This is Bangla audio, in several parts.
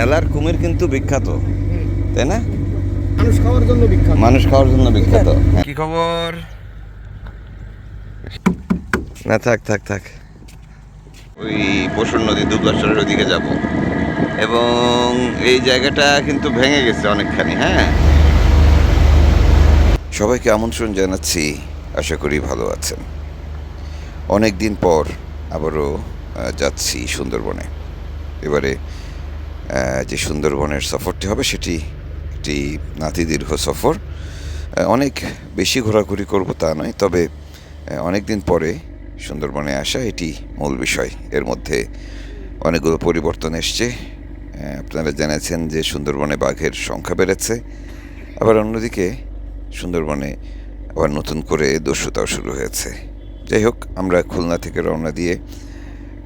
ঠেলার কুমির কিন্তু বিখ্যাত তাই না? মানুষ খাওয়ার জন্য বিখ্যাত। মানুষ খাওয়ার জন্য বিখ্যাত কি খবর? না থাক থাক থাক। ওই বসুর নদী দুবলাচরের ওদিকে যাব। এবং এই জায়গাটা কিন্তু ভেঙে গেছে অনেকখানি হ্যাঁ। সবাইকে আমন্ত্রণ জানাচ্ছি আশা করি ভালো আছেন। অনেক দিন পর আবারও যাচ্ছি সুন্দরবনে। এবারে যে সুন্দরবনের সফরটি হবে, সেটি একটি নাতি দীর্ঘ সফর। অনেক বেশি ঘোরাঘুরি করব তা নয়, তবে অনেক দিন পরে সুন্দরবনে আসা এটি মূল বিষয়। এর মধ্যে অনেকগুলো পরিবর্তন এসছে। আপনারা জেনেছেন যে সুন্দরবনে বাঘের সংখ্যা বেড়েছে। আবার অন্যদিকে সুন্দরবনে আবার নতুন করে দস্যুতাও শুরু হয়েছে। যাই হোক, আমরা খুলনা থেকে রওনা দিয়ে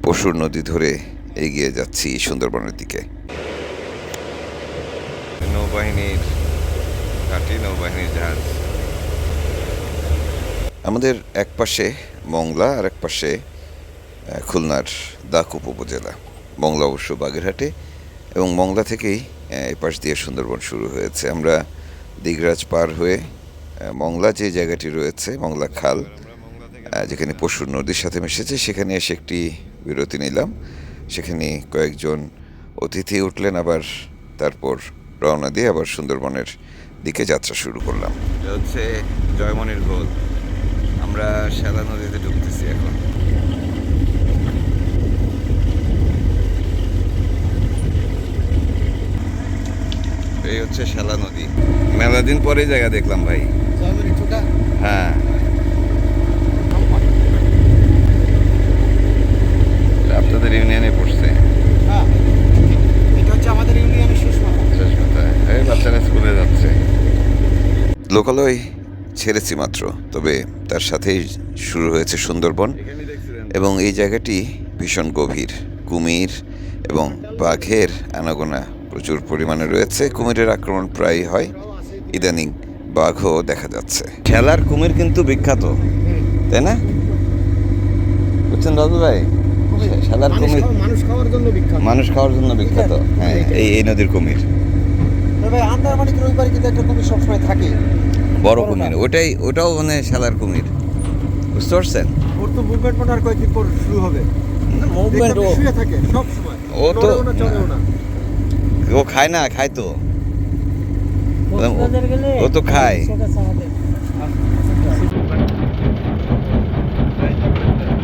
পশুর নদী ধরে এগিয়ে যাচ্ছি সুন্দরবনের দিকে। নৌবাহিনীর ঘাঁটি নৌবাহিনীর জাহাজ। আমাদের এক পাশে মংলা আর এক পাশে খুলনার দাকুপ উপজেলা। মংলা অবশ্য বাগেরহাটে এবং মংলা থেকেই আহ, এই পাশ দিয়ে সুন্দরবন শুরু হয়েছে। আমরা দিগরাজ পার হয়ে মংলা যে জায়গাটি রয়েছে মংলা খাল যেখানে পশুর নদীর সাথে মিশেছে সেখানে এসে একটি বিরতি নিলাম। সেখানে কয়েকজন অতিথি উঠলেন আবার তারপর রওনা দিয়ে আবার সুন্দরবনের দিকে যাত্রা শুরু করলাম। হচ্ছে জয়মনির গোল আমরা শ্যালা নদীতে ঢুকতেছি এখন। এই হচ্ছে শ্যালা নদী। মেলা দিন পরে জায়গা দেখলাম ভাই। হ্যাঁ। আপনাদের ইউনিয়নে পড়ছে হ্যাঁ এটা হচ্ছে আমাদের ইউনিয়নের সুষমা শেষ কথায় এই বাচ্চারা স্কুলে যাচ্ছে। লোকালয় ছেড়েছি মাত্র তবে তার সাথেই শুরু হয়েছে সুন্দরবন এবং এই জায়গাটি ভীষণ গভীর। কুমির এবং বাঘের আনাগোনা প্রচুর পরিমাণে রয়েছে। কুমিরের আক্রমণ প্রায়ই হয়। ইদানিং বাঘও দেখা যাচ্ছে। খেলার কুমির কিন্তু বিখ্যাত। তাই না? বুঝছেন দাদু ভাই? মানুষ কুমির মানুষ খাওয়ার জন্য বিখ্যাত। মানুষ খাওয়ার জন্য বিখ্যাত। হ্যাঁ এই এই নদীর কুমির। তবে আন্দারমানিকের ওই কিন্তু একটা কুমির সবসময় থাকে। বড় কুমির ওটাই ওটাও মানে শালার কুমির। বুঝতে পারছেন? ওর তো মুভমেন্ট মনে আর কয়েকদিন পর শুরু হবে। মুভমেন্ট ও। শুয়ে থাকে সব সময় ও তো- ও খায় না খায় তো। ও তো খায়।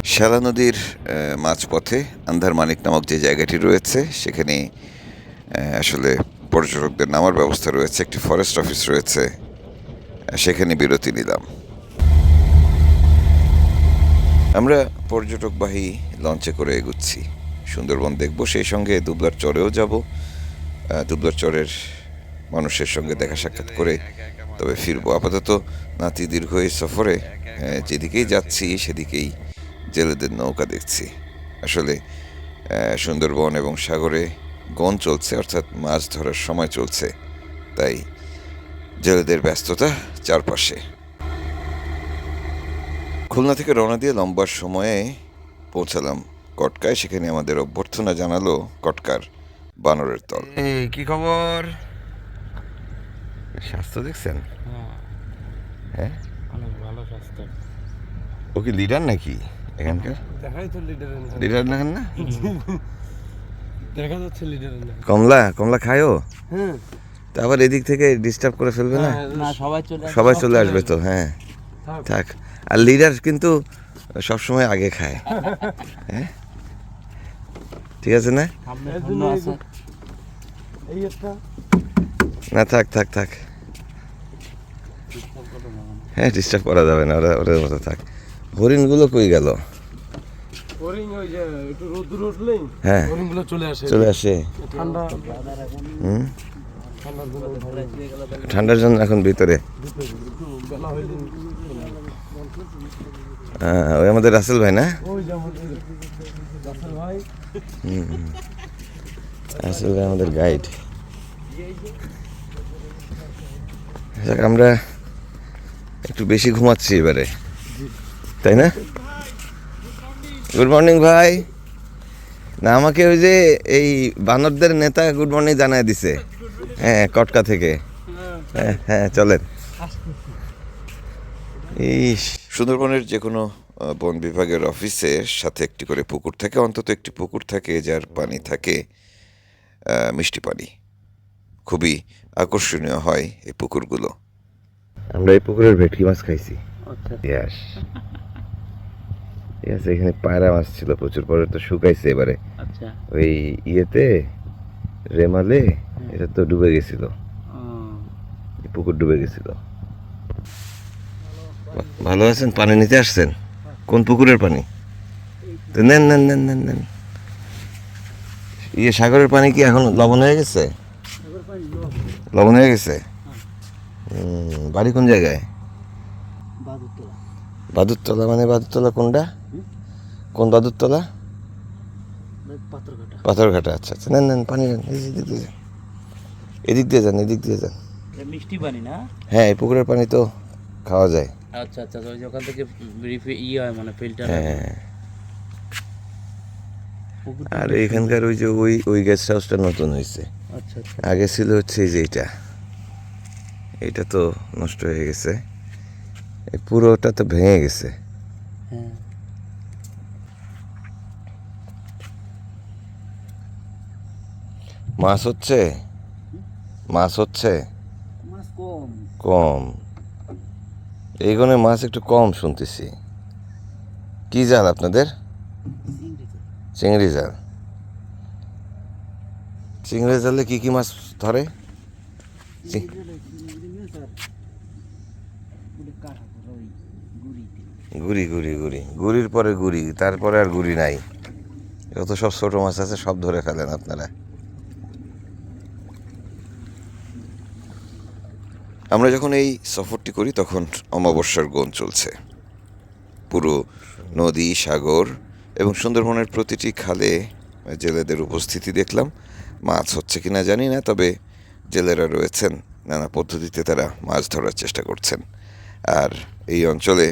শ্যালা নদীর আহ, মাঝপথে আন্ধার মানিক নামক যে জায়গাটি রয়েছে সেখানে আহ, আসলে পর্যটকদের নামার ব্যবস্থা রয়েছে, একটি ফরেস্ট অফিস রয়েছে, সেখানে বিরতি নিলাম। আমরা পর্যটকবাহী লঞ্চে করে এগুচ্ছি। সুন্দরবন দেখব, সেই সঙ্গে দুবলার চরেও যাব। দুবলার চরের মানুষের সঙ্গে দেখা সাক্ষাৎ করে তবে ফিরবো। আপাতত নাতি দীর্ঘ এই সফরে যেদিকেই যাচ্ছি সেদিকেই জেলেদের নৌকা দেখছি। আসলে সুন্দরবন এবং সাগরে গন চলছে অর্থাৎ মাছ ধরার সময় চলছে। তাই জেলেদের ব্যস্ততা চারপাশে। খুলনা থেকে রওনা দিয়ে লম্বা সময়ে পৌঁছালাম কটকায়। সেখানে আমাদের অভ্যর্থনা জানালো কটকার বানরের তল এই কি খবর? স্বাস্থ্য দেখছেন? হ্যাঁ। ভালো স্বাস্থ্য। ও কি লিডার নাকি এখানকার? দেখাই তো লিডারের লিডার না না? দেখা যাচ্ছে লিডারের না কমলা কমলা খায়ও হ্যাঁ। তা আবার এদিক থেকে ডিস্টার্ব করে ফেলবে না? না সবাই চলে সবাই চলে আসবে তো হ্যাঁ। থাক। আর লিডার কিন্তু সবসময় আগে খায়। হ্যাঁ? ঠিক আছে না? না থাক থাক থাক। হ্যাঁ ডিস্টার্ব করা যাবে না ওরা ওদের মতো থাক। হরিণগুলো কই গেল ওরিং ওই যে একটু রোদ্দুর উঠলেই হ্যাঁ। চলে আসে। চলে আসে। ঠান্ডার জন্য এখন ভিতরে। হ্যাঁ, ওই আমাদের রাসেল ভাই না? রাসেল ভাই। আমাদের গাইড যাক আমরা একটু বেশি ঘুমাচ্ছি এবারে। তাই না? গুড মর্নিং ভাই। না আমাকে ওই যে এই বানরদের নেতা গুড মর্নিং জানায় দিছে। হ্যাঁ কটকা থেকে। হ্যাঁ হ্যাঁ চলেন। ইস। সুন্দরবনের যে কোনো বন বিভাগের অফিসের সাথে একটি করে পুকুর থাকে। অন্তত একটি পুকুর থাকে যার পানি থাকে মিষ্টি পানি। খুবই আকর্ষণীয় হয় এই পুকুরগুলো। আমরা এই পুকুরের ভেটকি মাছ খাইছি। আচ্ছা। ইয়াস ঠিক আছে এখানে পায়রা মাছ ছিল প্রচুর পরে তো শুকাইছে এবারে। আচ্ছা। ওই ইয়েতে রেমালে এটা তো ডুবে গেছিল। পুকুর ডুবে গেছিল। ভালো আছেন? পানি নিতে আসছেন? কোন পুকুরের পানি? তো নেন নেন নেন নেন নেন। ইয়ে সাগরের পানি কি এখন লবণ হয়ে গেছে? লবণ। হয়ে গেছে? বাড়ি কোন জায়গায়? বাদুরতলা। বাদুরতলা মানে বাদুরতলা কোনটা? কোন বাদুরতলা পাথরঘাটা। পাথরঘাটা আচ্ছা আচ্ছা। নেন নেন পানি নেন এদিক দিয়ে যান। এদিক দিয়ে যান এদিক দিয়ে যান। মিষ্টি পানি না? হ্যাঁ এই পুকুরের পানি তো খাওয়া যায়। আচ্ছা আচ্ছা ওই যে ওখান থেকে রিফি ইয়ে হয় মানে ফিল্টার হ্যাঁ। আর এখানকার ওই যে ওই ওই গেস্ট হাউসটা নতুন হয়েছে আচ্ছা আচ্ছা। আগে ছিল হচ্ছে এই যে এইটা। এইটা তো নষ্ট হয়ে গেছে। এই পুরোটা তো ভেঙে গেছে হ্যাঁ মাছ হচ্ছে? মাছ হচ্ছে? কম। এইখানে মাছ একটু কম শুনতেছি। কি জাল আপনাদের? চিংড়ি জাল। চিংড়ি জালে। কি কি মাছ ধরে? গুড়ি গুড়ি গুড়ি। গুড়ির পরে গুড়ি তারপরে আর গুড়ি নাই। যত সব ছোট মাছ আছে সব ধরে ফেলেন আপনারা। আমরা যখন এই সফরটি করি, তখন অমাবস্যার গোন চলছে। পুরো নদী, সাগর এবং সুন্দরবনের প্রতিটি খালে জেলেদের উপস্থিতি দেখলাম। মাছ হচ্ছে কি না জানি না, তবে জেলেরা রয়েছেন, নানা পদ্ধতিতে তারা মাছ ধরার চেষ্টা করছেন। আর এই অঞ্চলে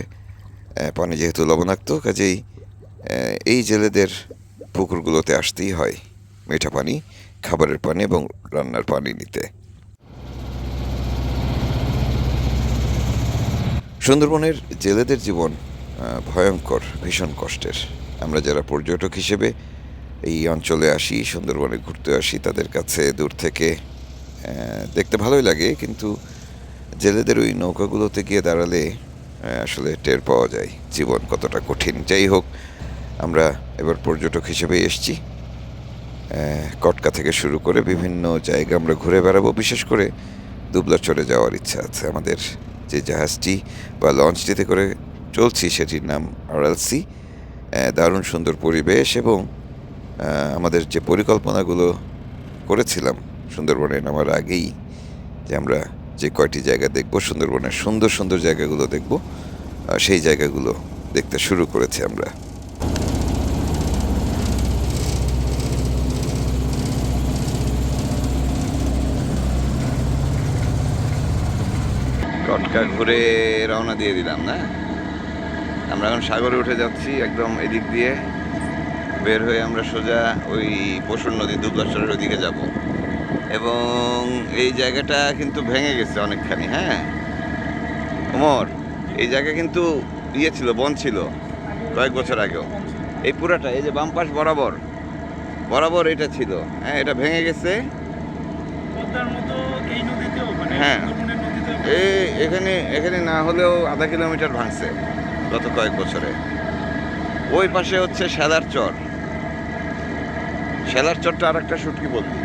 পানি যেহেতু লবণাক্ত, কাজেই এই জেলেদের পুকুরগুলোতে আসতেই হয়। মিঠা পানি, খাবারের পানি এবং রান্নার পানি নিতে। সুন্দরবনের জেলেদের জীবন ভয়ঙ্কর, ভীষণ কষ্টের। আমরা যারা পর্যটক হিসেবে এই অঞ্চলে আসি, সুন্দরবনে ঘুরতে আসি, তাদের কাছে দূর থেকে দেখতে ভালোই লাগে, কিন্তু জেলেদের ওই নৌকাগুলোতে গিয়ে দাঁড়ালে আসলে টের পাওয়া যায় জীবন কতটা কঠিন। যাই হোক, আমরা এবার পর্যটক হিসেবে এসছি। কটকা থেকে শুরু করে বিভিন্ন জায়গা আমরা ঘুরে বেড়াবো। বিশেষ করে দুবলা চড়ে যাওয়ার ইচ্ছা আছে আমাদের। যে জাহাজটি বা লঞ্চটিতে করে চলছি সেটির নাম আরএলসি দারুণ সুন্দর পরিবেশ এবং আমাদের যে পরিকল্পনাগুলো করেছিলাম সুন্দরবনে নামার আগেই, যে আমরা যে কয়টি জায়গা দেখব, সুন্দরবনের সুন্দর সুন্দর জায়গাগুলো দেখব সেই জায়গাগুলো দেখতে শুরু করেছি আমরা। কটকা ঘুরে রওনা দিয়ে দিলাম না? আমরা এখন সাগরে উঠে যাচ্ছি একদম এদিক দিয়ে। বের হয়ে আমরা সোজা ওই পশুর নদী দুবলাশ্বরের ওদিকে যাব। এবং এই জায়গাটা কিন্তু ভেঙে গেছে অনেকখানি হ্যাঁ? ওমর এই জায়গা কিন্তু ইয়ে ছিল বন ছিল কয়েক বছর আগেও। এই পুরাটা এই যে বাম পাশ বরাবর বরাবর এটা ছিল হ্যাঁ? এটা ভেঙে গেছে। হ্যাঁ। এই এখানে এখানে না হলেও আধা কিলোমিটার ভাঙছে গত কয়েক বছরে। ওই পাশে হচ্ছে শ্যালার চর। শ্যালার চরটা আর একটা সুটকি বললি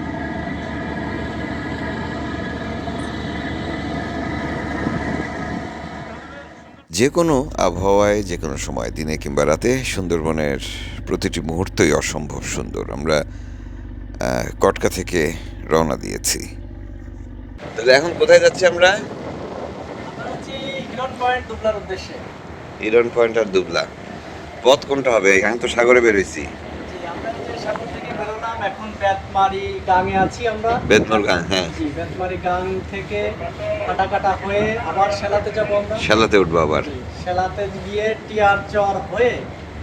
যে কোনো আবহাওয়ায় যে কোনো সময় দিনে কিংবা রাতে সুন্দরবনের প্রতিটি মুহূর্তই অসম্ভব সুন্দর। আমরা কটকা থেকে রওনা দিয়েছি। তাহলে এখন কোথায় যাচ্ছি আমরা? পয়েন্ট দুবলার উদ্দেশ্যে। ইরন পয়েন্ট আর দুবলা। পথ কোনটা হবে? এখানে তো সাগরে বেরোইছি আমরা যে সাগর থেকে বেরোলাম। এখন বেতমারি গাঙে আছি আমরা। বেদনর গান হ্যাঁ। জি বেতমারি গাং থেকে কাটা কাটা হয়ে আবার সেলাতে যাব আমরা। শালাতে উঠবো আবার। গিয়ে চর হয়ে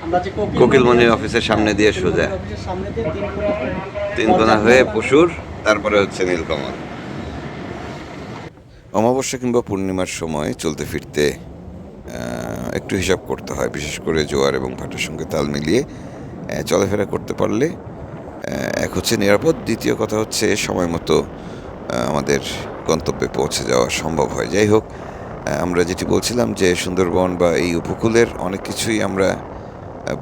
আমরা যে কোকিলমণি অফিসের সামনে দিয়ে সোজা। অফিসের সামনে দিয়ে তিন কোনা হয়ে পশুর তারপরে হচ্ছে নীলকমল। অমাবস্যা কিংবা পূর্ণিমার সময় চলতে ফিরতে একটু হিসাব করতে হয়। বিশেষ করে জোয়ার এবং ভাটার সঙ্গে তাল মিলিয়ে চলাফেরা করতে পারলে এক হচ্ছে নিরাপদ। দ্বিতীয় কথা হচ্ছে সময় মতো আমাদের গন্তব্যে পৌঁছে যাওয়া সম্ভব হয়। যাই হোক আমরা যেটি বলছিলাম যে সুন্দরবন বা এই উপকূলের অনেক কিছুই আমরা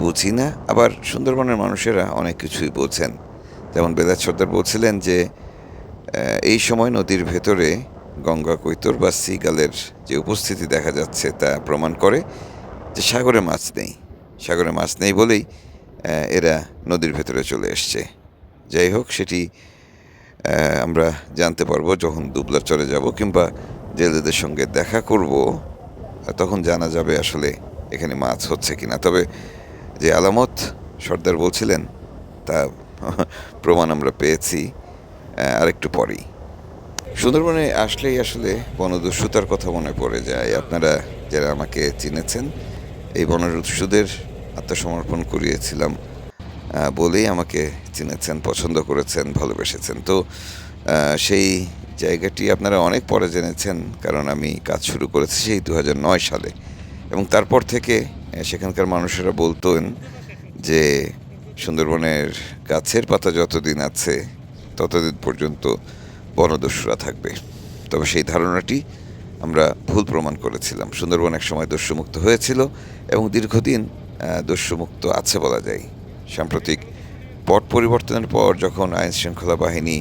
বুঝি না। আবার সুন্দরবনের মানুষেরা অনেক কিছুই বোঝেন। যেমন বেলাত সর্দার বলছিলেন যে এই সময় নদীর ভেতরে গঙ্গা কৈতর বা সিগালের যে উপস্থিতি দেখা যাচ্ছে তা প্রমাণ করে যে সাগরে মাছ নেই। সাগরে মাছ নেই বলেই এরা নদীর ভেতরে চলে এসছে। যাই হোক, সেটি আমরা জানতে পারব যখন দুবলার চলে যাব কিংবা জেলেদের সঙ্গে দেখা করব তখন জানা যাবে আসলে এখানে মাছ হচ্ছে কিনা। তবে যে আলামত সর্দার বলছিলেন, তা প্রমাণ আমরা পেয়েছি আরেকটু পরেই। সুন্দরবনে আসলেই আসলে বনদস্যুতার কথা মনে পড়ে যায়। আপনারা যারা আমাকে চিনেছেন, এই বনদস্যুদের আত্মসমর্পণ করিয়েছিলাম বলেই আমাকে চিনেছেন, পছন্দ করেছেন, ভালোবেসেছেন। তো সেই জায়গাটি আপনারা অনেক পরে জেনেছেন, কারণ আমি কাজ শুরু করেছি সেই দু হাজার নয় সালে। এবং তারপর থেকে সেখানকার মানুষেরা বলতেন যে, সুন্দরবনের গাছের পাতা যতদিন আছে, ততদিন পর্যন্ত বনদস্যুরা থাকবে। তবে সেই ধারণাটি আমরা ভুল প্রমাণ করেছিলাম। সুন্দরবন এক সময় দস্যুমুক্ত হয়েছিল এবং দীর্ঘদিন দস্যুমুক্ত আছে বলা যায়। সাম্প্রতিক পট পরিবর্তনের পর যখন আইন শৃঙ্খলা বাহিনী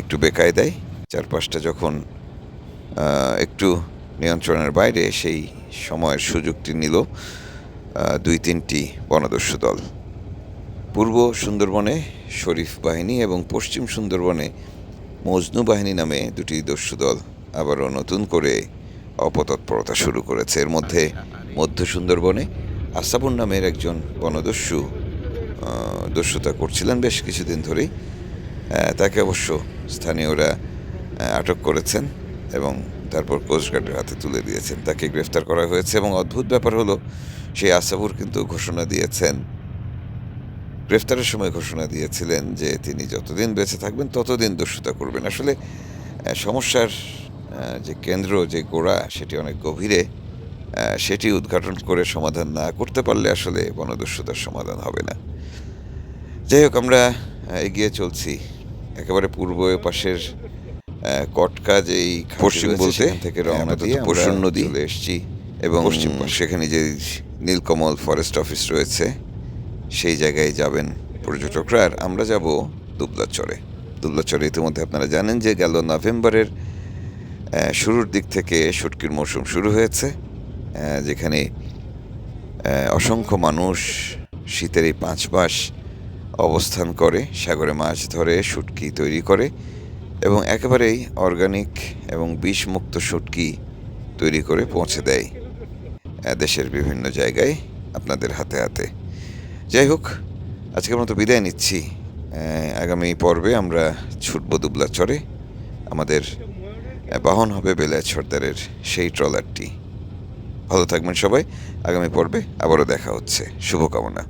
একটু বেকায়দায়, চারপাশটা যখন একটু নিয়ন্ত্রণের বাইরে, সেই সময়ের সুযোগটি নিল দুই তিনটি বনদস্যু দল। পূর্ব সুন্দরবনে শরীফ বাহিনী এবং পশ্চিম সুন্দরবনে মজনু বাহিনী নামে দুটি দস্যু দল আবারও নতুন করে অপতৎপরতা শুরু করেছে। এর মধ্যে মধ্য সুন্দরবনে আসাবুর নামের একজন বনদস্যু দস্যুতা করছিলেন বেশ কিছুদিন ধরেই। তাকে অবশ্য স্থানীয়রা আটক করেছেন এবং তারপর কোস্টগার্ডের হাতে তুলে দিয়েছেন। তাকে গ্রেফতার করা হয়েছে এবং অদ্ভুত ব্যাপার হলো, সেই আসাবুর কিন্তু ঘোষণা দিয়েছেন গ্রেফতারের সময় ঘোষণা দিয়েছিলেন যে তিনি যতদিন বেঁচে থাকবেন ততদিন দস্যুতা করবেন। আসলে সমস্যার যে কেন্দ্র যে গোড়া সেটি অনেক গভীরে সেটি উদ্ঘাটন করে সমাধান না করতে পারলে আসলে বনদস্যুতার সমাধান হবে না। যাই হোক আমরা এগিয়ে চলছি। একেবারে পূর্ব পাশের কটকা যেই পশ্চিম বলতে? থেকে রওনা দিয়ে পশ্চিম নদী। চলে এসেছি এবং পশ্চিম সেখানে যে নীলকমল ফরেস্ট অফিস রয়েছে সেই জায়গায় যাবেন পর্যটকরা। আর আমরা যাব দুবলাচরে। দুবলাচরে ইতিমধ্যে আপনারা জানেন যে গেল নভেম্বরের শুরুর দিক থেকে শুটকির মৌসুম শুরু হয়েছে যেখানে অসংখ্য মানুষ শীতের এই পাঁচ মাস অবস্থান করে, সাগরে মাছ ধরে, শুটকি তৈরি করে এবং একেবারেই অর্গানিক এবং বিষমুক্ত শুটকি তৈরি করে পৌঁছে দেয় দেশের বিভিন্ন জায়গায় আপনাদের হাতে হাতে। যাই হোক আজকে আমরা তো বিদায় নিচ্ছি। আগামী পর্বে আমরা ছুটব দুবলা চরে আমাদের বাহন হবে বেলায় সর্দারের সেই ট্রলারটি। ভালো থাকবেন সবাই। আগামী পর্বে আবারও দেখা হচ্ছে। শুভকামনা।